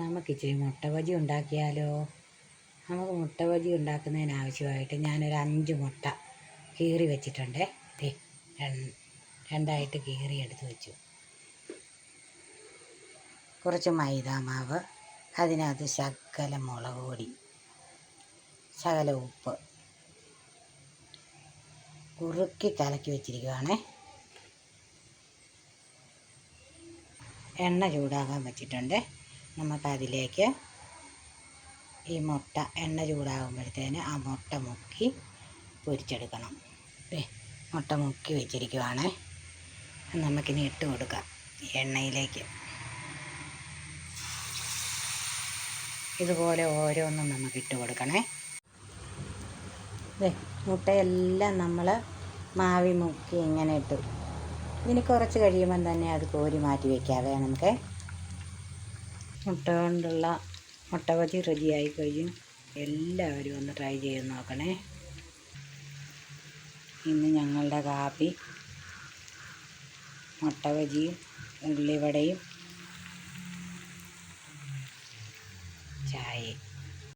നമുക്ക് ഇച്ചിരി മുട്ട ബജി ഉണ്ടാക്കിയാലോ? നമുക്ക് മുട്ട ബജി ഉണ്ടാക്കുന്നതിന് ആവശ്യമായിട്ട് ഞാനൊരു അഞ്ച് മുട്ട കീറി വെച്ചിട്ടുണ്ട്. ദേ രണ്ടായിട്ട് കീറി എടുത്ത് വെച്ചു. കുറച്ച് മൈദാമാവ് അതിനകത്ത് ശകല മുളക് പൊടി ശകല ഉപ്പ് കുറുക്കി കലക്കി വെച്ചിരിക്കുവാണേ. എണ്ണ ചൂടാകാൻ വെച്ചിട്ടുണ്ട്. നമുക്കതിലേക്ക് ഈ മുട്ട എണ്ണ ചൂടാകുമ്പോഴത്തേന് ആ മുട്ട മുക്കി പൊരിച്ചെടുക്കണം. മുട്ട മുക്കി വെച്ചിരിക്കുവാണേ. നമുക്കിനി ഇട്ട് കൊടുക്കാം എണ്ണയിലേക്ക്. ഇതുപോലെ ഓരോന്നും നമുക്ക് ഇട്ട് കൊടുക്കണേ. ദേ മുട്ടയെല്ലാം നമ്മൾ മാവി മുക്കി ഇങ്ങനെ ഇട്ടു. ഇനി കുറച്ച് കഴിയുമ്പം തന്നെ അത് കോരി മാറ്റി വയ്ക്കാവേ നമുക്ക്. മുട്ട കൊണ്ടുള്ള മുട്ട ബജി റെഡിയായി കഴിയും എല്ലാവരും ഒന്ന് ട്രൈ ചെയ്ത് നോക്കണേ. ഇന്ന് ഞങ്ങളുടെ കാപ്പി മുട്ട ബജിയും ഉള്ളിവടയും ചായയും.